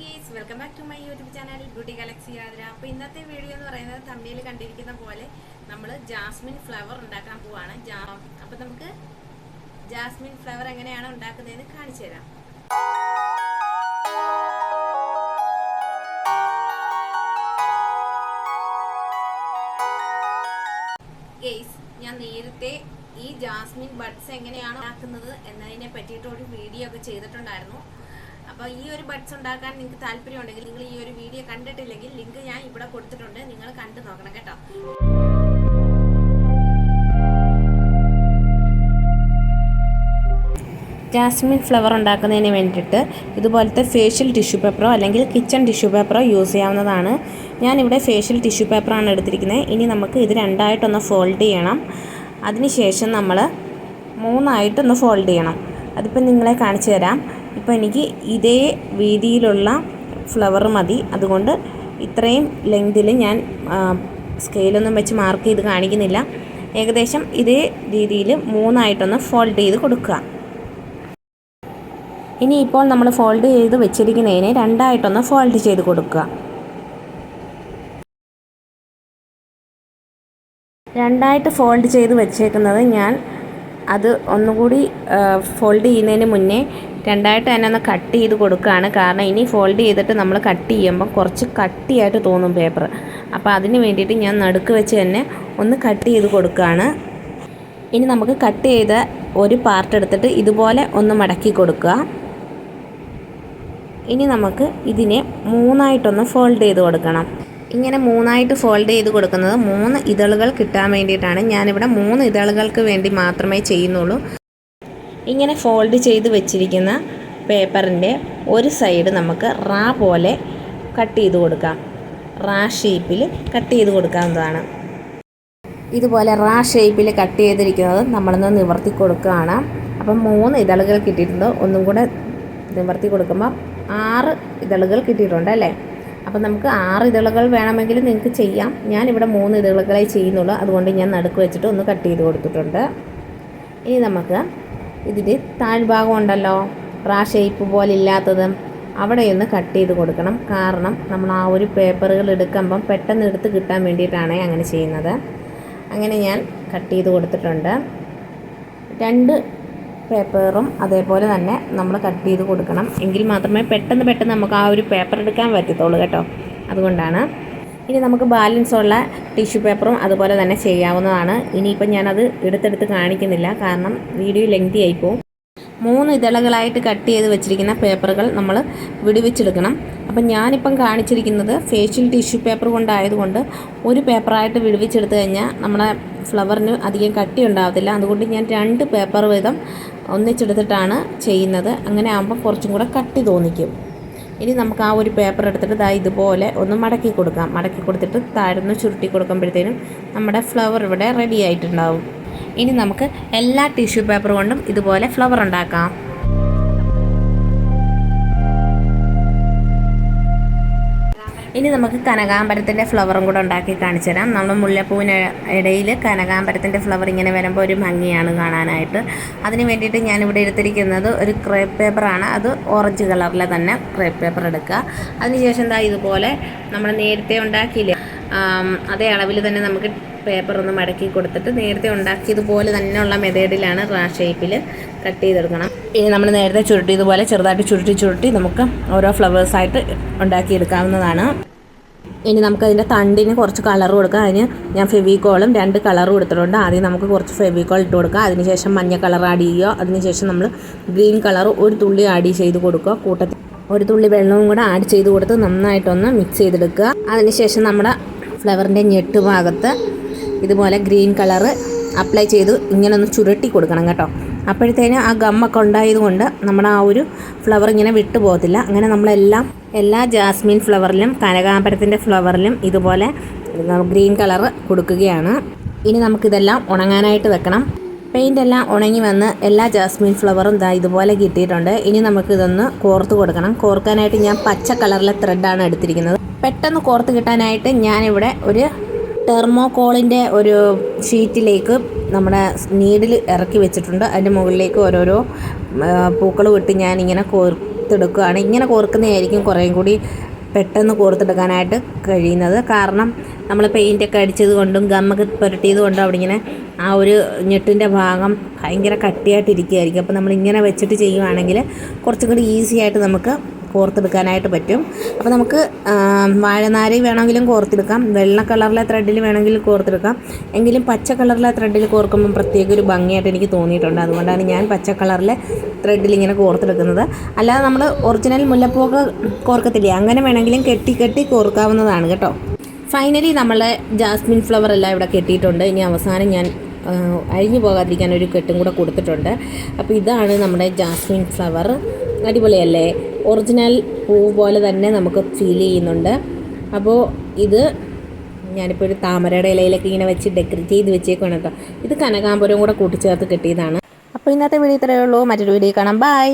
Guys welcome back to my YouTube channel beauty galaxy യാത്ര അപ്പോൾ ഇന്നത്തെ വീഡിയോ എന്ന് പറയുന്നത് തമ്മിൽ കണ്ടിരിക്കുന്ന പോലെ നമ്മൾ ജാസ്മിൻ ഫ്ലവർ ഉണ്ടാക്കാൻ പോവാണ്. അപ്പോൾ നമുക്ക് ജാസ്മിൻ ഫ്ലവർ എങ്ങനെയാണ് ഉണ്ടാക്കുന്നതെന്ന് കാണിച്ചു തരാം. ഗേസ് ഞാൻ നേരത്തെ ഈ ജാസ്മിൻ ബഡ്സ് എങ്ങനെയാണ് ഉണ്ടാക്കുന്നത് എന്നതിനെ പറ്റിയിട്ട് ഒരു വീഡിയോ ഒക്കെ ചെയ്തിട്ടുണ്ടായിരുന്നു. അപ്പോൾ ഈ ഒരു ബഡ്സ് ഉണ്ടാക്കാൻ നിങ്ങൾക്ക് താല്പര്യമുണ്ടെങ്കിൽ നിങ്ങൾ ഈ ഒരു വീഡിയോ കണ്ടിട്ടില്ലെങ്കിൽ ലിങ്ക് ഞാൻ ഇവിടെ കൊടുത്തിട്ടുണ്ട്. നിങ്ങൾ കണ്ടു നോക്കണം കേട്ടോ. ജാസ്മിൻ ഫ്ലവർ ഉണ്ടാക്കുന്നതിന് വേണ്ടിയിട്ട് ഇതുപോലത്തെ ഫേഷ്യൽ ടിഷ്യൂ പേപ്പറോ അല്ലെങ്കിൽ കിച്ചൺ ടിഷ്യൂ പേപ്പറോ യൂസ് ചെയ്യാവുന്നതാണ്. ഞാനിവിടെ ഫേഷ്യൽ ടിഷ്യൂ പേപ്പറാണ് എടുത്തിരിക്കുന്നത്. ഇനി നമുക്ക് ഇത് രണ്ടായിട്ടൊന്ന് ഫോൾഡ് ചെയ്യണം. അതിനുശേഷം നമ്മൾ മൂന്നായിട്ടൊന്ന് ഫോൾഡ് ചെയ്യണം. അതിപ്പോൾ നിങ്ങളെ കാണിച്ചു തരാം. ഇപ്പോൾ എനിക്ക് ഇതേ വീതിയിലുള്ള ഫ്ലവർ മതി. അതുകൊണ്ട് ഇത്രയും ലെങ്തിൽ ഞാൻ സ്കെയിലൊന്നും വെച്ച് മാർക്ക് ചെയ്ത് കാണിക്കുന്നില്ല. ഏകദേശം ഇതേ രീതിയിൽ മൂന്നായിട്ടൊന്ന് ഫോൾഡ് ചെയ്ത് കൊടുക്കുക. ഇനി ഇപ്പോൾ നമ്മൾ ഫോൾഡ് ചെയ്ത് വെച്ചിരിക്കുന്നതിനെ രണ്ടായിട്ടൊന്ന് ഫോൾഡ് ചെയ്ത് കൊടുക്കുക. രണ്ടായിട്ട് ഫോൾഡ് ചെയ്ത് വെച്ചേക്കുന്നത് ഞാൻ അത് ഒന്നുകൂടി ഫോൾഡ് ചെയ്യുന്നതിന് മുന്നേ രണ്ടായിട്ട് തന്നെ ഒന്ന് കട്ട് ചെയ്ത് കൊടുക്കുകയാണ്. കാരണം ഇനി ഫോൾഡ് ചെയ്തിട്ട് നമ്മൾ കട്ട് ചെയ്യുമ്പോൾ കുറച്ച് കട്ടിയായിട്ട് തോന്നും പേപ്പർ അപ്പോൾ അതിന് വേണ്ടിയിട്ട് ഞാൻ നടുക്ക് വെച്ച് തന്നെ ഒന്ന് കട്ട് ചെയ്ത് കൊടുക്കുകയാണ്. ഇനി നമുക്ക് കട്ട് ചെയ്ത ഒരു പാർട്ട് എടുത്തിട്ട് ഇതുപോലെ ഒന്ന് മടക്കി കൊടുക്കുക. ഇനി നമുക്ക് ഇതിനെ മൂന്നായിട്ടൊന്ന് ഫോൾഡ് ചെയ്ത് കൊടുക്കണം. ഇങ്ങനെ മൂന്നായിട്ട് ഫോൾഡ് ചെയ്ത് കൊടുക്കുന്നത്. മൂന്ന് ഇതളുകൾ കിട്ടാൻ വേണ്ടിയിട്ടാണ്. ഞാനിവിടെ മൂന്ന് ഇതളുകൾക്ക് വേണ്ടി മാത്രമേ ചെയ്യുന്നുള്ളൂ. ഇങ്ങനെ ഫോൾഡ് ചെയ്ത് വെച്ചിരിക്കുന്ന പേപ്പറിന്റെ ഒരു സൈഡ് നമുക്ക് റാ പോലെ കട്ട് ചെയ്ത് കൊടുക്കാം. റാ ഷേപ്പിൽ കട്ട് ചെയ്ത് കൊടുക്കാവുന്നതാണ്. ഇതുപോലെ റാ ഷേപ്പിൽ കട്ട് ചെയ്തിരിക്കുന്നത് നമ്മളൊന്ന് നിവർത്തി കൊടുക്കുകയാണ്. അപ്പം മൂന്ന് ഇതളുകൾ കിട്ടിയിട്ടുണ്ട്. ഒന്നും കൂടെ നിവർത്തി കൊടുക്കുമ്പോൾ ആറ് ഇതളുകൾ കിട്ടിയിട്ടുണ്ട് അല്ലേ? അപ്പം നമുക്ക് ആറ് ഇതളകൾ വേണമെങ്കിൽ നിങ്ങൾക്ക് ചെയ്യാം. ഞാൻ ഇവിടെ മൂന്ന് ഇതളുകളെ ചെയ്യുന്നുള്ളൂ. അതുകൊണ്ട് ഞാൻ നടുക്ക് വെച്ചിട്ട് ഒന്ന് കട്ട് ചെയ്ത് കൊടുത്തിട്ടുണ്ട്. ഇനി നമുക്ക് ഇതിന്റെ താഴ്ഭാഗം ഉണ്ടല്ലോ. റാ ഷേപ്പ് പോലെ ഇല്ലാത്തത് അവിടെയൊന്ന് കട്ട് ചെയ്ത് കൊടുക്കണം. കാരണം നമ്മൾ ആ ഒരു പേപ്പറുകൾ എടുക്കുമ്പം പെട്ടെന്ന് എടുത്ത് കിട്ടാൻ വേണ്ടിയിട്ടാണ് അങ്ങനെ ചെയ്യുന്നത്. അങ്ങനെ ഞാൻ കട്ട് ചെയ്ത് കൊടുത്തിട്ടുണ്ട്. രണ്ട് പേപ്പറും അതേപോലെ തന്നെ നമ്മൾ കട്ട് ചെയ്ത് കൊടുക്കണം. എങ്കിൽ മാത്രമേ പെട്ടെന്ന് പെട്ടെന്ന് നമുക്ക് ആ ഒരു പേപ്പർ എടുക്കാൻ പറ്റത്തുള്ളൂ കേട്ടോ. അതുകൊണ്ടാണ്. ഇനി നമുക്ക് ബാലൻസ് ഉള്ള ടിഷ്യൂ പേപ്പറും അതുപോലെ തന്നെ ചെയ്യാവുന്നതാണ്. ഇനിയിപ്പം ഞാനത് എടുത്തെടുത്ത് കാണിക്കുന്നില്ല. കാരണം വീഡിയോ ലെങ്തി ആയിപ്പോവും മൂന്ന് ഇതളകളായിട്ട് കട്ട് ചെയ്ത് വെച്ചിരിക്കുന്ന പേപ്പറുകൾ നമ്മൾ വിടുവിച്ചെടുക്കണം. അപ്പം ഞാനിപ്പം കാണിച്ചിരിക്കുന്നത് ഫേഷ്യൽ ടിഷ്യൂ പേപ്പർ കൊണ്ടായതുകൊണ്ട് ഒരു പേപ്പറായിട്ട് വിടുവിച്ചെടുത്ത് കഴിഞ്ഞാൽ നമ്മുടെ ഫ്ലവറിന് അധികം കട്ടി ഉണ്ടാകത്തില്ല അതുകൊണ്ട് ഞാൻ രണ്ട് പേപ്പർ വീതം ഒന്നിച്ചെടുത്തിട്ടാണ് ചെയ്യുന്നത്. അങ്ങനെ ആകുമ്പോൾ കുറച്ചും കൂടെ കട്ടി തോന്നിക്കും. ഇനി നമുക്ക് ആ ഒരു പേപ്പർ എടുത്തിട്ട് ദാ ഇതുപോലെ ഒന്ന് മടക്കി കൊടുക്കാം. മടക്കി കൊടുത്തിട്ട് താഴ്ന്ന് ചുരുട്ടി കൊടുക്കുമ്പോഴത്തേനും നമ്മുടെ ഫ്ലവർ ഇവിടെ റെഡി ആയിട്ടുണ്ടാവും. ഇനി നമുക്ക് എല്ലാ ടിഷ്യൂ പേപ്പർ കൊണ്ടും ഇതുപോലെ ഫ്ലവർ ഉണ്ടാക്കാം. ഇനി നമുക്ക് കനകാമ്പരത്തിന്റെ ഫ്ലവറും കൂടെ ഉണ്ടാക്കി കാണിച്ചു തരാം. നമ്മൾ മുല്ലപ്പൂവിന് ഇടയിൽ കനകാമ്പരത്തിന്റെ ഫ്ലവർ ഇങ്ങനെ വരുമ്പോൾ ഒരു ഭംഗിയാണ് കാണാനായിട്ട്. അതിന് വേണ്ടിയിട്ട് ഞാനിവിടെ എടുത്തിരിക്കുന്നത് ഒരു ക്രേപ്പ് പേപ്പറാണ്. അത് ഓറഞ്ച് കളറിലെ തന്നെ ക്രേപ്പ് പേപ്പർ എടുക്കുക. അതിനുശേഷം എന്താ ഇതുപോലെ നമ്മൾ നേരത്തെ ഉണ്ടാക്കിയില്ലേ അതേ അളവിൽ തന്നെ നമുക്ക് പേപ്പർ ഒന്ന് മടക്കി കൊടുത്തിട്ട് നേരത്തെ ഉണ്ടാക്കിയതുപോലെ തന്നെയുള്ള മെത്തേഡിലാണ് റാ ഷേപ്പിൽ കട്ട് ചെയ്തെടുക്കണം. ഇനി നമ്മൾ നേരത്തെ ചുരുട്ടിയതുപോലെ ചെറുതായിട്ട് ചുരുട്ടി ചുരുട്ടി നമുക്ക് ഓരോ ഫ്ലവേഴ്സായിട്ട് ഉണ്ടാക്കിയെടുക്കാവുന്നതാണ്. ഇനി നമുക്കതിന്റെ തണ്ടിന് കുറച്ച് കളർ കൊടുക്കാം. അതിന് ഞാൻ ഫെവിക്കോളും രണ്ട് കളർ കൊടുത്തിട്ടുണ്ട്. ആദ്യം നമുക്ക് കുറച്ച് ഫെവിക്കോൾ ഇട്ട് കൊടുക്കുക അതിനുശേഷം മഞ്ഞ കളർ ആഡ് ചെയ്യുക. അതിനുശേഷം നമ്മൾ ഗ്രീൻ കളർ ഒരു തുള്ളി ആഡ് ചെയ്ത് കൊടുക്കുക. കൂട്ടത്തിൽ ഒരു തുള്ളി വെള്ളവും കൂടെ ആഡ് ചെയ്ത് കൊടുത്ത് നന്നായിട്ടൊന്ന് മിക്സ് ചെയ്തെടുക്കുക. അതിനുശേഷം നമ്മുടെ ഫ്ലവറിന്റെ ഞെട്ട് ഭാഗത്ത് ഇതുപോലെ ഗ്രീൻ കളറ് അപ്ലൈ ചെയ്ത് ഇങ്ങനെ ഒന്ന് ചുരുട്ടി കൊടുക്കണം കേട്ടോ. അപ്പോഴത്തേനും ആ ഗമ്മൊക്കെ ഉണ്ടായതുകൊണ്ട് നമ്മുടെ ആ ഒരു ഫ്ലവർ ഇങ്ങനെ വിട്ടു പോകത്തില്ല. അങ്ങനെ നമ്മളെല്ലാം എല്ലാ ജാസ്മിൻ ഫ്ലവറിലും കനകാമ്പരത്തിന്റെ ഫ്ലവറിലും ഇതുപോലെ ഗ്രീൻ കളർ കൊടുക്കുകയാണ്. ഇനി നമുക്കിതെല്ലാം ഉണങ്ങാനായിട്ട് വെക്കണം. പെയിന്റ് എല്ലാം ഉണങ്ങി വന്ന് എല്ലാ ജാസ്മിൻ ഫ്ലവറും ഇതാ ഇതുപോലെ കിട്ടിയിട്ടുണ്ട്. ഇനി നമുക്കിതൊന്ന് കോർത്ത് കൊടുക്കണം. കോർക്കാനായിട്ട് ഞാൻ പച്ച കളറിലെ ത്രെഡാണ് എടുത്തിരിക്കുന്നത്. പെട്ടെന്ന് കോർത്ത് കിട്ടാനായിട്ട് ഞാനിവിടെ ഒരു ടെർമോകോളിന്റെ ഒരു ഷീറ്റിലേക്ക് നമ്മുടെ നീഡിൽ ഇറക്കി വെച്ചിട്ടുണ്ട്. അതിന്റെ മുകളിലേക്ക് ഓരോരോ പൂക്കൾ വിട്ട് ഞാൻ ഇങ്ങനെ കോർത്തെടുക്കുകയാണ്. ഇങ്ങനെ കോർക്കുന്നതായിരിക്കും കുറേയും കൂടി പെട്ടെന്ന് കോർത്തെടുക്കാനായിട്ട് കഴിയുന്നത്. കാരണം നമ്മൾ പെയിന്റൊക്കെ അടിച്ചത് കൊണ്ടും ഗമ്മൊക്കെ പുരട്ടിയത് കൊണ്ടും അവിടെ ഇങ്ങനെ ആ ഒരു ഞെട്ടിന്റെ ഭാഗം ഭയങ്കര കട്ടിയായിട്ടിരിക്കുകയായിരിക്കും. അപ്പോൾ നമ്മൾ ഇങ്ങനെ വെച്ചിട്ട് ചെയ്യുവാണെങ്കിൽ കുറച്ചും കൂടി ഈസി ആയിട്ട് നമുക്ക് കോർത്തെടുക്കാനായിട്ട് പറ്റും. അപ്പോൾ നമുക്ക് വാഴനാരി വേണമെങ്കിലും കോർത്തെടുക്കാം. വെള്ള കളറിലെ ത്രെഡിൽ വേണമെങ്കിൽ കോർത്തെടുക്കാം. എങ്കിലും പച്ച കളറിലെ ത്രെഡിൽ കോർക്കുമ്പോൾ പ്രത്യേക ഒരു ഭംഗിയായിട്ട് എനിക്ക് തോന്നിയിട്ടുണ്ട്. അതുകൊണ്ടാണ് ഞാൻ പച്ച കളറിലെ ത്രെഡിൽ ഇങ്ങനെ കോർത്തെടുക്കുന്നത്. അല്ലാതെ നമ്മൾ ഒറിജിനൽ മുല്ലപ്പൂവൊക്കെ കോർക്കത്തില്ലേ? അങ്ങനെ വേണമെങ്കിലും കെട്ടി കെട്ടി കോർക്കാവുന്നതാണ് കേട്ടോ. ഫൈനലി നമ്മളെ ജാസ്മിൻ ഫ്ലവർ എല്ലാം ഇവിടെ കെട്ടിയിട്ടുണ്ട്. ഇനി അവസാനം ഞാൻ അഴിഞ്ഞു പോകാതിരിക്കാൻ ഒരു കെട്ടും കൂടെ കൊടുത്തിട്ടുണ്ട്. അപ്പോൾ ഇതാണ് നമ്മുടെ ജാസ്മിൻ ഫ്ലവർ അടിപൊളിയല്ലേ? ഒറിജിനൽ പൂ പോലെ തന്നെ നമുക്ക് ഫീൽ ചെയ്യുന്നുണ്ട്. അപ്പോൾ ഇത് ഞാനിപ്പോൾ ഒരു താമരയുടെ ഇലയിലൊക്കെ ഇങ്ങനെ വെച്ച് ഡെക്കറേറ്റ് ചെയ്ത് വെച്ചേക്കാണ് കേട്ടോ. ഇത് കനകാമ്പുരം കൂടെ കൂട്ടിച്ചേർത്ത് കിട്ടിയതാണ്. അപ്പോൾ ഇന്നത്തെ വീഡിയോ ഇത്രയേ ഉള്ളൂ. മറ്റൊരു വീഡിയോ കാണാം. ബൈ